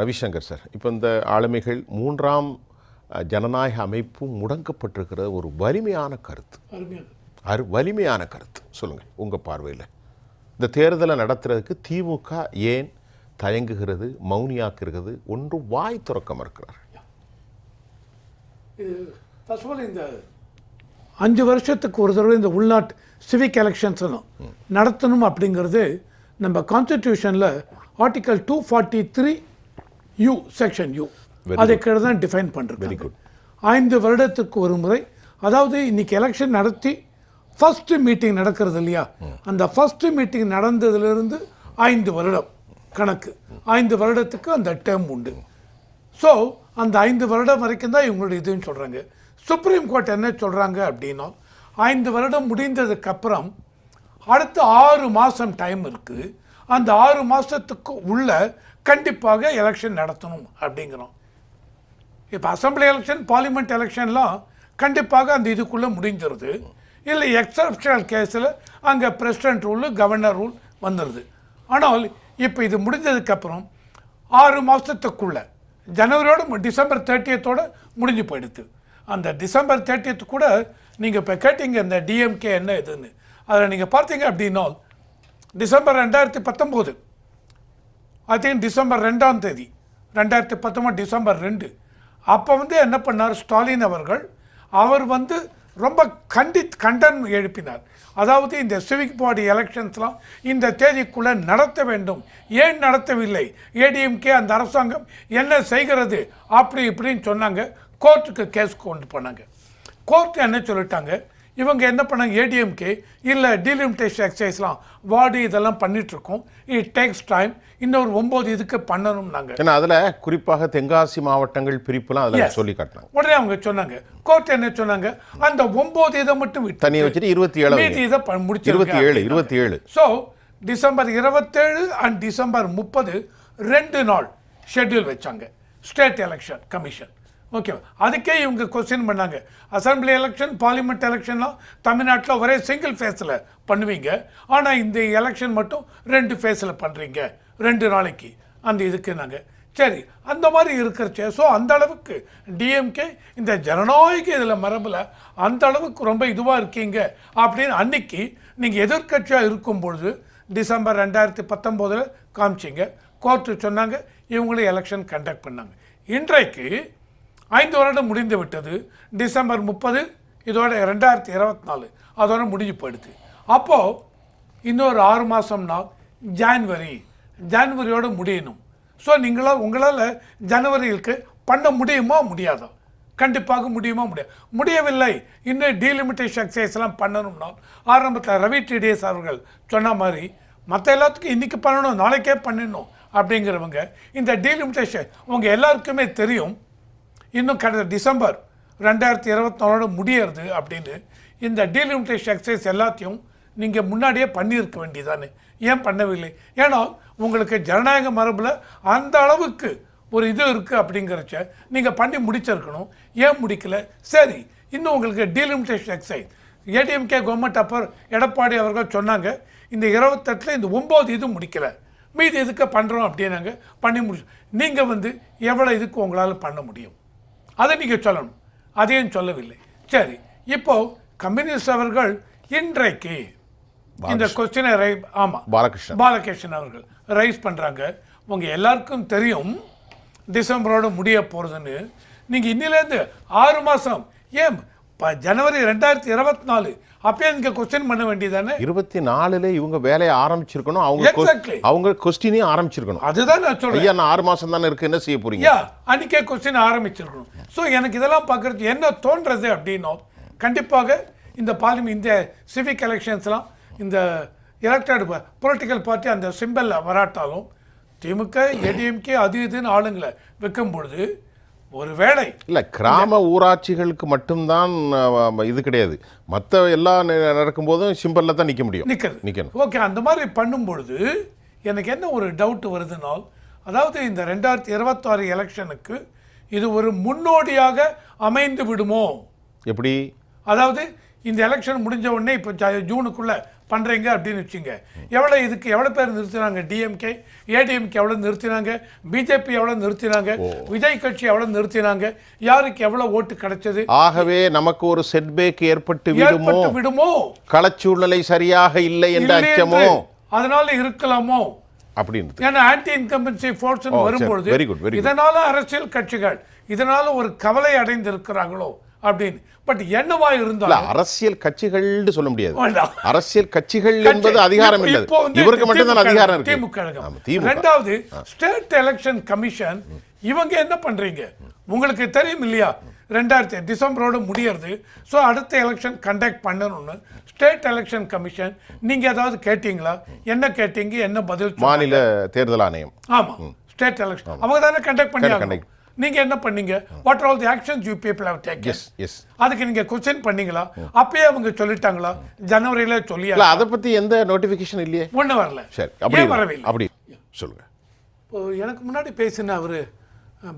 Ravishankar sir. இப்போ இந்த ஆளுமைகள் மூன்றாம் ஜனநாயக அமைப்பு முடக்கப்பட்டிருக்கிற ஒரு வலிமையான கருத்து. அரு வலிமையான கருத்து. சொல்லுங்கள் உங்கள் பார்வையில். இந்த தேர்தலை நடத்துறதுக்கு திமுக ஏன் தயங்குகிறது மௌனியாக்குகிறது ஒன்றும் வாய் துறக்க மறுக்கிறார்? இது ஃபர்ஸ்ட் ஆஃப் ஆல் இந்த அஞ்சு வருஷத்துக்கு ஒரு தடவை இந்த உள்நாட்டு சிவிக் எலெக்ஷன்ஸ் எல்லாம் நடத்தணும் அப்படிங்கிறது நம்ம கான்ஸ்டிடியூஷனில் article two forty three U section U அதை கீழே தான் டிஃபைன் பண்ணுறது ஐந்து வருடத்துக்கு ஒரு முறை. அதாவது இன்னைக்கு எலெக்ஷன் நடத்தி ஃபர்ஸ்ட் மீட்டிங் நடக்கிறது இல்லையா? அந்த ஃபர்ஸ்ட் மீட்டிங் நடந்ததிலிருந்து ஐந்து வருடம் கணக்கு. ஐந்து வருடத்துக்கு அந்த டேர்ம் உண்டு. ஸோ அந்த ஐந்து வருடம் வரைக்கும் தான் இவங்களுடைய இதுன்னு சொல்கிறாங்க சுப்ரீம் கோர்ட் என்ன சொல்கிறாங்க அப்படின்னா ஐந்து வருடம் முடிந்ததுக்கு அப்புறம் அடுத்த ஆறு மாதம் டைம் இருக்குது அந்த ஆறு மாதத்துக்கு உள்ள கண்டிப்பாக எலெக்ஷன் நடத்தணும் அப்படிங்கிறோம். இப்போ அசம்பிளி எலெக்ஷன் பார்லிமெண்ட் எலெக்ஷன்லாம் கண்டிப்பாக அந்த இதுக்குள்ளே முடிஞ்சிருது. இல்லை எக்ஸப்ஷனல் கேஸில் அங்கே பிரசிடென்ட் ரூலு கவர்னர் ரூல் வந்துடுது ஆனால் இப்போ இது முடிஞ்சதுக்கப்புறம் ஆறு மாதத்துக்குள்ளே ஜனவரியோட டிசம்பர் தேர்ட்டியத்தோட முடிஞ்சு போயிடுது. அந்த டிசம்பர் தேர்ட்டியத்து கூட நீங்கள் இப்போ கேட்டீங்க இந்த டிஎம்கே என்ன இதுன்னு. அதில் நீங்கள் பார்த்தீங்க அப்படின்னா டிசம்பர் ரெண்டாயிரத்தி பத்தொம்போது ஐ திங்க் டிசம்பர் ரெண்டாம் தேதி ரெண்டாயிரத்தி பத்தொம்பது டிசம்பர் ரெண்டு. அப்போ வந்து என்ன பண்ணார்? ஸ்டாலின் அவர்கள் அவர் வந்து ரொம்ப கண்டி கண்டனம் எழுப்பினார். அதாவது இந்த சிவிக் பாடி எலெக்ஷன்ஸ்லாம் இந்த தேதிக்குள்ளே நடத்த வேண்டும். ஏன் நடத்தவில்லை? ஏடிஎம்கே அந்த அரசாங்கம் என்ன செய்கிறது? அப்படி இப்படின்னு சொன்னாங்க. கோர்ட்டுக்கு கேஸ் கொண்டு போனாங்க. கோர்ட் என்ன சொல்லிட்டாங்க? இவங்க என்ன பண்ணாங்க ஏடிஎம்கே இல்லை டீலிமிட்டேஷன் எக்ஸசைஸ்லாம் வார்டு இதெல்லாம் பண்ணிட்டு இருக்கோம் இட் டேக்ஸ் டைம் இன்னொரு ஒம்பது இதுக்கு பண்ணணும்னாங்க ஏன்னா அதில் குறிப்பாக தென்காசி மாவட்டங்கள் பிரிப்புலாம் அதில். சொல்லி காட்டினாங்க. உடனே அவங்க சொன்னாங்க. கோர்ட் என்ன சொன்னாங்க? அந்த ஒம்பது இதை மட்டும் விட்டு தனியை வச்சுட்டு இருபத்தி ஏழு மீதி இதை முடிச்சிருங்க இருபத்தி ஏழு இருபத்தி ஏழு. ஸோ டிசம்பர் இருபத்தேழு அண்ட் டிசம்பர் முப்பது ரெண்டு நாள் ஷெட்யூல் வச்சாங்க. ஸ்டேட் எலெக்ஷன் கமிஷன் ஓகே அதுக்கே இவங்க கொஸ்டின் பண்ணாங்க. அசம்பிளி எலெக்ஷன் பார்லிமெண்ட் எலெக்ஷன்லாம் தமிழ்நாட்டில் ஒரே சிங்கிள் ஃபேஸில் பண்ணுவீங்க. ஆனால் இந்த எலெக்ஷன் மட்டும் ரெண்டு ஃபேஸில் பண்ணுறீங்க ரெண்டு நாளைக்கு. அந்த இதுக்கு நாங்கள் சரி அந்த மாதிரி இருக்கிறச்சே ஸோ அந்த அளவுக்கு டிஎம்கே இந்த ஜனநாயக இதில் மரபில் அந்த அளவுக்கு ரொம்ப இதுவாக இருக்கீங்க அப்படின்னு அன்னைக்கு நீங்கள் எதிர்க்கட்சியாக இருக்கும் பொழுது டிசம்பர் ரெண்டாயிரத்தி பத்தொம்போதில் காமிச்சிங்க. கோர்ட்டு சொன்னாங்க இவங்களும் எலெக்ஷன் கண்டக்ட் பண்ணாங்க. இன்றைக்கு ஐந்து வருடம் முடிந்து விட்டது. டிசம்பர் முப்பது இதோட ரெண்டாயிரத்தி இருபத்தி நாலு. அதோட முடிஞ்சு போயிடுது. அப்போது இன்னொரு ஆறு மாதம்னா ஜான்வரி. ஜான்வரியோடு முடியணும். ஸோ நீங்களால் உங்களால் ஜனவரிக்கு பண்ண முடியுமா முடியாதா? கண்டிப்பாக முடியுமா முடியாது. முடியவில்லை. இன்னும் டீலிமிட்டேஷன் எக்ஸசைஸ்லாம் பண்ணணும்னா ஆரம்பத்தில் ரவி டிடிஎஸ் அவர்கள் சொன்ன மாதிரி மற்ற எல்லாத்துக்கும் இன்றைக்கி பண்ணணும் நாளைக்கே பண்ணிடணும் அப்படிங்கிறவங்க இந்த டீலிமிட்டேஷன் உங்கள் எல்லாருக்குமே தெரியும். இன்னும் கடந்த டிசம்பர் ரெண்டாயிரத்தி இருபத்தி நாலோட முடியறது அப்படின்னு இந்த டீலிமிட்டேஷன் எக்ஸசைஸ் எல்லாத்தையும் நீங்கள் முன்னாடியே பண்ணியிருக்க வேண்டியதானே ஏன் பண்ணவில்லை? ஏன்னா உங்களுக்கு ஜனநாயக மரபில் அந்த அளவுக்கு ஒரு இது இருக்குது அப்படிங்கிறச்ச நீங்கள் பண்ணி முடிச்சிருக்கணும். ஏன் முடிக்கல? சரி இன்னும் உங்களுக்கு டீலிமிட்டேஷன் எக்ஸசைஸ் ஏடிஎம்கே கவர்மெண்ட் அப்பர் எடப்பாடி அவர்கள் சொன்னாங்க இந்த இருபத்தெட்டில் இந்த ஒம்பது இது முடிக்கலை. மீதி இதுக்கு பண்ணுறோம் அப்படின்னாங்க பண்ணி முடிச்சு. நீங்கள் வந்து எவ்வளோ இதுக்கு உங்களால் பண்ண முடியும்? அதை நீங்கள் சொல்லணும். அதையும் சொல்லவில்லை? சரி இப்போ கம்யூனிஸ்ட் அவர்கள் இன்றைக்கு இந்த கொஸ்டினை ரை ஆமாம் பாலகிருஷ்ணன். பாலகிருஷ்ணன் அவர்கள் ரைஸ் பண்ணுறாங்க உங்கள் எல்லாருக்கும் தெரியும் டிசம்பரோட முடிய போகிறதுன்னு நீங்கள் இன்னிலேருந்து ஆறு மாதம் ஏன் இப்போ ஜனவரி ரெண்டாயிரத்தி இருபத்தி நாலு அப்பயே நீங்கள் கொஸ்டின் பண்ண வேண்டியதானே? இருபத்தி நாலுல இவங்க வேலையை ஆரம்பிச்சிருக்கணும். அவங்க. அவங்க கொஸ்டினையும் ஆரம்பிச்சிருக்கணும். அதுதான் நான் சொல்கிறேன் ஐயா நான் ஆறு மாசம் தானே இருக்கு என்ன செய்ய போறீங்க? யா அன்றைக்கே கொஸ்டின் ஆரம்பிச்சிருக்கணும். ஸோ எனக்கு இதெல்லாம் பார்க்குறது என்ன தோன்றது அப்படின்னா கண்டிப்பாக இந்த பார்லிமெண்ட் இந்த சிவிக் எலெக்ஷன்ஸ்லாம் இந்த எலெக்டட் பொலிட்டிக்கல் பார்ட்டி அந்த சிம்பலில் வராட்டாலும் திமுக ஏடிஎம்கே அது இதுன்னு ஆளுங்களை வைக்கும் பொழுது ஒரு வேளை இல்ல கிராம ஊராட்சிகளுக்கு மட்டும்தான் இது கிடையாது. மற்ற எல்லா ந- நடக்கும்போதும் சிம்பிள்ல தான் நிக்க முடியும். நிற்கிறது நிக்கணும். ஓகே அந்த மாதிரி பண்ணும் பொழுது எனக்கு என்ன ஒரு டவுட் வருதுனால் அதாவது இந்த ரெண்டாயிரத்தி இருபத்தாறு எலெக்ஷனுக்கு இது ஒரு முன்னோடியாக அமைந்து விடுமோ? எப்படி? அதாவது இந்த எலெக்ஷன் முடிஞ்ச உடனே இப்போ ஜூனுக்குள்ள பண்றீங்க அப்படின்னு வச்சுங்க. எவ்வளவு இதுக்கு எவ்வளவு பேர் நிறுத்தினாங்க? டிஎம்கே ஏடிஎம்கே எவ்வளவு நிறுத்தினாங்க? பிஜேபி எவ்வளவு நிறுத்தினாங்க? விஜய் கட்சி எவ்வளவு நிறுத்தினாங்க? யாருக்கு எவ்வளவு ஓட்டு கிடைச்சது? ஆகவே நமக்கு ஒரு செட்பேக் ஏற்பட்டு விடுமோ? விடுமோ? களச்சூழ்நிலை சரியாக இல்லை என்ற அச்சமோ? அதனால இருக்கலாமோ? அப்படின்றது. ஏன்னா ஆன்டி இன்கம்பன்சி ஃபோர்ஸ். வரும்பொழுது. இதனால அரசியல் கட்சிகள் இதனால ஒரு கவலை அடைந்திருக்கிறார்களோ? அப்படின்னு. பட் என்னவா இருந்தாலும் அரசியல் கட்சிகள்னு சொல்ல முடியாது. அரசியல் கட்சிகள் கட்சி- என்பது அதிகாரம் இவருக்கு மட்டும்தான் அதிகாரம் இருக்கு. திமுக கழகம். ரெண்டாவது ஸ்டேட் எலெக்ஷன் கமிஷன் இவங்க என்ன பண்றீங்க? உங்களுக்கு தெரியும் இல்லையா? ரெண்டாயிரத்தி டிசம்பரோட முடியறது. ஸோ அடுத்த எலெக்ஷன் கண்டக்ட் பண்ணணும்னு ஸ்டேட் எலெக்ஷன் கமிஷன் நீங்க ஏதாவது கேட்டீங்களா? என்ன கேட்டீங்க? என்ன பதில்? மாநில தேர்தல் ஆணையம். ஆமா. ஸ்டேட் எலெக்ஷன் அவங்க தானே கண்டக்ட் பண்ணி Conduct- ஆகணும். நீங்க என்ன பண்ணீங்க? What all the actions you people have taken yes yes அதுக்கு நீங்க கொஸ்டின் பண்ணீங்களா? அப்பயே அவங்க சொல்லிட்டாங்களா? ஜனவரியில சொல்லியா இல்ல அதை பத்தி எந்த நோட்டிபிகேஷன் இல்லையே. ஒண்ணு வரல. சரி அப்படி ஏன் வரவில்லை? அப்படி சொல்லுங்க. இப்போ எனக்கு முன்னாடி பேசின அவர்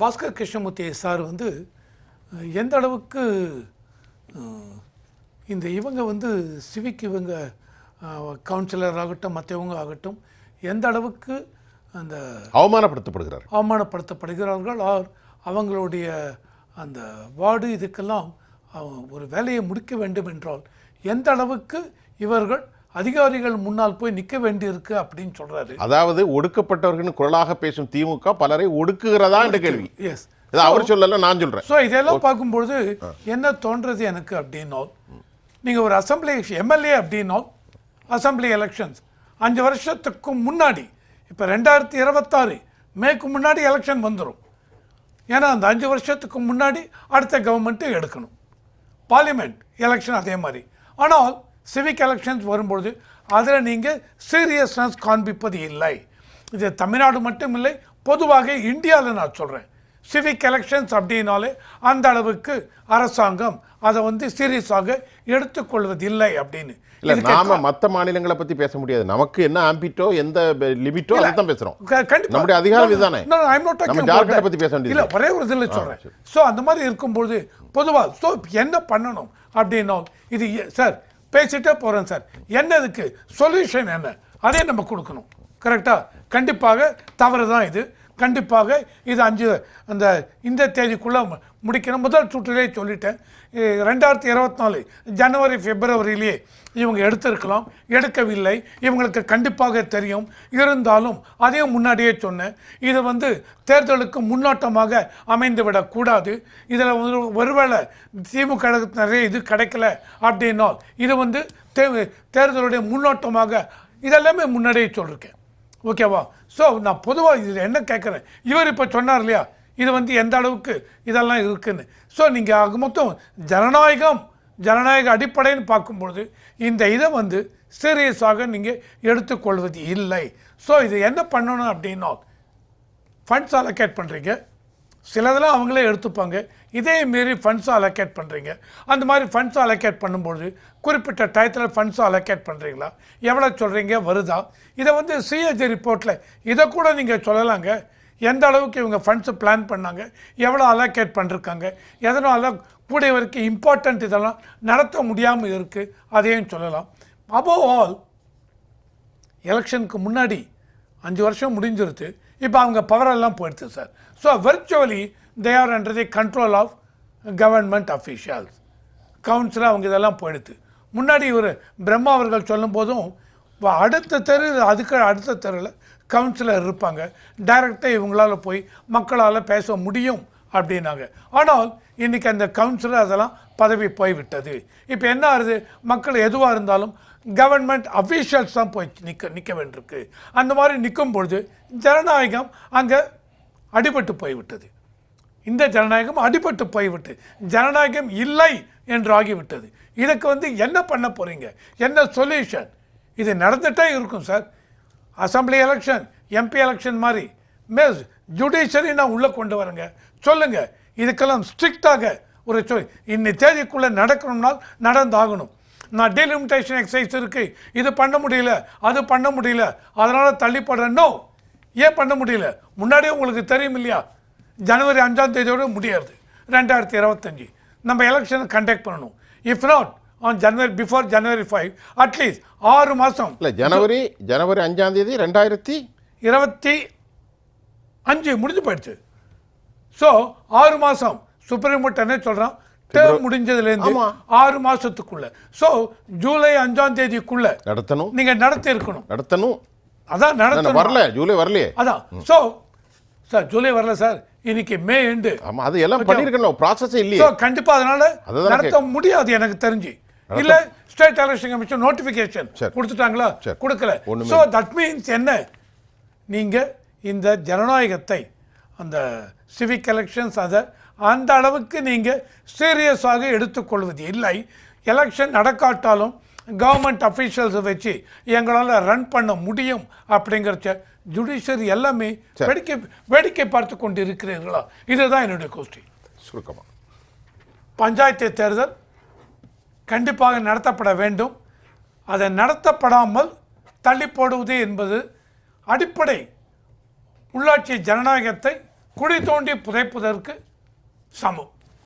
பாஸ்கர் கிருஷ்ணமூர்த்தி சார் வந்து எந்த அளவுக்கு இந்த இவங்க வந்து சிவிக் இவங்க கவுன்சிலர் ஆகட்டும் மற்றவங்க ஆகட்டும் எந்த அளவுக்கு அந்த அவமானப்படுத்தப்படுகிறார் அவமானப்படுத்தப்படுகிறார்கள்? ஆர் அவங்களுடைய அந்த வார்டு இதுக்கெல்லாம் ஒரு வேலையை முடிக்க வேண்டும் என்றால் எந்த அளவுக்கு இவர்கள் அதிகாரிகள் முன்னால் போய் நிற்க வேண்டியிருக்கு அப்படின்னு சொல்றாரு. அதாவது ஒடுக்கப்பட்டவர்களின் குரலாக பேசும் திமுக பலரை ஒடுக்குகிறதா என்ற கேள்வி. எஸ் அவர் சொல்லல நான் சொல்றேன். ஸோ இதெல்லாம் பார்க்கும்பொழுது என்ன தோன்றது எனக்கு அப்படின்னா நீங்கள் ஒரு அசம்பிளி எம்எல்ஏ அப்படின்னா அசம்பிளி எலெக்ஷன்ஸ் அஞ்சு வருஷத்துக்கு முன்னாடி இப்போ ரெண்டாயிரத்தி இருபத்தாறு மேக்கு முன்னாடி எலெக்ஷன் வந்துடும் ஏன்னா அந்த அஞ்சு வருஷத்துக்கு முன்னாடி அடுத்த கவர்மெண்ட்டு எடுக்கணும். பார்லிமெண்ட் எலெக்ஷன் அதே மாதிரி. ஆனால் சிவிக் எலெக்ஷன்ஸ் வரும்பொழுது அதில் நீங்கள் சீரியஸ்னஸ் காண்பிப்பது இல்லை. இது தமிழ்நாடு மட்டும் இல்லை பொதுவாக இந்தியாவில் நான் சொல்கிறேன் சிவிக் எலெக்ஷன்ஸ் அப்படின்னாலே அந்த அளவுக்கு அரசாங்கம் அதை வந்து சீரியஸாக எடுத்துக்கொள்வதில்லை அப்படின்னு. இல்ல நாம மத்த மாநிலங்களை பத்தி பேச முடியாது. நமக்கு என்ன ஆம்பிட்டோ எந்த லிமிட்டோ அதை தான் பேசுறோம். க- கண்டிப்பா. நம்முடைய அதிகாரம் இதுதானே? நம்ம ஜார்க்கண்டை. பத்தி பேச வேண்டியது இல்ல ஒரே ஒரு இதில் சொல்றேன். ஸோ அந்த மாதிரி இருக்கும்போது பொதுவா ஸோ என்ன பண்ணணும் அப்படின்னா இது சார் பேசிட்டே போறேன் சார் என்ன இதுக்கு சொல்யூஷன் என்ன? அதே நம்ம கொடுக்கணும். கரெக்டா கண்டிப்பாக தவறு தான் இது. கண்டிப்பாக இது அஞ்சு அந்த இந்த தேதிக்குள்ள முடிக்கணும். முதல் சுற்றிலே சொல்லிட்டேன். ரெண்டாயிரத்தி இருபத்தி நாலு ஜனவரி பிப்ரவரியிலேயே இவங்க எடுத்திருக்கலாம். எடுக்கவில்லை. இவங்களுக்கு கண்டிப்பாக தெரியும். இருந்தாலும் அதையும் முன்னாடியே சொன்னேன். இது வந்து தேர்தலுக்கு முன்னோட்டமாக அமைந்து விடக்கூடாது இதில் வந்து ஒருவேளை திமுக நிறைய இது கிடைக்கல அப்படின்னால் இது வந்து தே தேர்தலுடைய முன்னோட்டமாக இதெல்லாமே முன்னாடியே சொல்லியிருக்கேன் ஓகேவா? ஸோ நான் பொதுவாக இதில் என்ன கேட்குறேன் இவர் இப்போ சொன்னார் இல்லையா? இது வந்து எந்த அளவுக்கு இதெல்லாம் இருக்குதுன்னு ஸோ நீங்கள் ஆக மொத்தம் ஜனநாயகம் ஜனநாயக அடிப்படைன்னு பார்க்கும்பொழுது இந்த இதை வந்து சீரியஸாக நீங்கள் எடுத்துக்கொள்வது இல்லை. ஸோ இது என்ன பண்ணணும் அப்படின்னா ஃபண்ட்ஸ் அலோகேட் பண்ணுறீங்க சிலதெல்லாம் அவங்களே எடுத்துப்பாங்க. இதே மாரி ஃபண்ட்ஸ் அலோகேட் பண்ணுறீங்க அந்த மாதிரி ஃபண்ட்ஸ் அலோகேட் பண்ணும்பொழுது குறிப்பிட்ட டயத்தில் ஃபண்ட்ஸ் அலோகேட் பண்ணுறீங்களா எவ்வளோ சொல்கிறீங்க வருதா? இதை வந்து சிஎஜி ரிப்போர்ட்டில் இதை கூட நீங்கள் சொல்லலாங்க. எந்த அளவுக்கு இவங்க ஃபண்ட்ஸை பிளான் பண்ணாங்க எவ்வளோ அலோகேட் பண்ணிருக்காங்க எதனால் கூடிய வரைக்கும் இம்பார்ட்டண்ட் இதெல்லாம் நடத்த முடியாமல் இருக்குது அதையும் சொல்லலாம். Above ஆல் எலெக்ஷனுக்கு முன்னாடி அஞ்சு வருஷம் முடிஞ்சிருது இப்போ அவங்க பவரெல்லாம் போயிடுது sir so virtually they are under the control of government officials councillor அவங்க இதெல்லாம் போயிடுது முன்னாடி இவர் பிரம்மா அவர்கள் சொல்லும்போதும் அடுத்த தெரு அதுக்கு அடுத்த தெருவில் கவுன்சிலர் இருப்பாங்க. டைரக்டாக இவங்களால போய் மக்களால் பேச முடியும் அப்படின்னாங்க. ஆனால் இன்றைக்கி அந்த கவுன்சிலர் அதெல்லாம் பதவி போய்விட்டது. இப்போ என்ன ஆகுது? மக்கள் எதுவாக இருந்தாலும் கவர்மெண்ட் அஃபீஷியல்ஸ் தான் போய் நிற்க நிற்க வேண்டியிருக்கு. அந்த மாதிரி நிற்கும் பொழுது ஜனநாயகம் அங்கே அடிபட்டு போய்விட்டது. இந்த ஜனநாயகம் அடிபட்டு போய்விட்டு ஜனநாயகம் இல்லை என்று ஆகிவிட்டது. இதுக்கு வந்து என்ன பண்ண போகிறீங்க என்ன சொல்யூஷன் இது நடந்துகிட்டே இருக்கும் sir. Assembly election MP election மாதிரி. மிஸ் ஜுடிஷியரி நான் உள்ளே கொண்டு வரேங்க. சொல்லுங்க. இதுக்கெல்லாம் ஸ்ட்ரிக்டாக ஒரு சொல் இன்னி தேதிக்குள்ளே நடக்கணும்னால் நடந்தாகணும். நான் டீலிமிட்டேஷன் எக்ஸசைஸ் இருக்குது இது பண்ண முடியல அது பண்ண முடியல அதனால் தள்ளிப்படுறேன்னோ ஏன் பண்ண முடியல? முன்னாடியே உங்களுக்கு தெரியும் இல்லையா? ஜனவரி அஞ்சாம் தேதியோட முடியாது ரெண்டாயிரத்தி இருபத்தஞ்சி. நம்ம எலெக்ஷனை கண்டக்ட் பண்ணணும். If not on January before January five at least ஆறு மாதம் இல்லை ஜனவரி ஜனவரி அஞ்சாம் தேதி ரெண்டாயிரத்தி இருபத்தி அஞ்சு முடிஞ்சு போயிடுச்சு. ஸோ ஆறு மாதம் சுப்ரீம் கோர்ட் என்ன சொல்கிறான் டேர்ம் முடிஞ்சதுலேருந்து. ஆறு மாசத்துக்குள்ள. ஸோ ஜூலை அஞ்சாம் தேதிக்குள்ள நடத்தணும். நீங்க நடத்தி இருக்கணும். நடத்தணும். அதான் நான் நடத்தணும். வரல. ஜூலை வரலையே. அதான். ஸோ சார் ஜூலை வரல சார் இன்னைக்கு மே எண்டு ஆமா அது எல்லாம் பண்ணியிருக்கணும். ப்ராசஸே இல்லையே. ஸோ கண்டிப்பா அதனால நடத்த முடியாது எனக்கு தெரிஞ்சு. இல்ல ஸ்டேட் எலெக்ஷன் கமிஷன் நோட்டிபிகேஷன். கொடுத்துட்டாங்களா. கொடுக்கல. ஸோ தட் மீன்ஸ் என்ன? நீங்க இந்த ஜனநாயகத்தை அந்த சிவிக் எலெக்ஷன்ஸ் அதை அந்த அளவுக்கு நீங்க சீரியஸாக எடுத்துக்கொள்வது இல்லை. எலெக்ஷன் நடக்காட்டாலும் கவர்மெண்ட் அஃபீஷியல்ஸை வச்சு எங்களால் ரன் பண்ண முடியும் அப்படிங்கிறச்ச ஜுடிஷியரி எல்லாமே வேடிக்கை வேடிக்கை பார்த்து கொண்டு இருக்கிறீர்களா இதுதான் என்னுடைய கொஸ்டின் சுருக்கமா. பஞ்சாயத்து தேர்தல் கண்டிப்பாக நடத்தப்பட வேண்டும். அதை நடத்தப்படாமல் தள்ளி போடுவது என்பது அடிப்படை உள்ளாட்சி ஜனநாயகத்தை குடி தோண்டி புதைப்பதற்கு சமம்.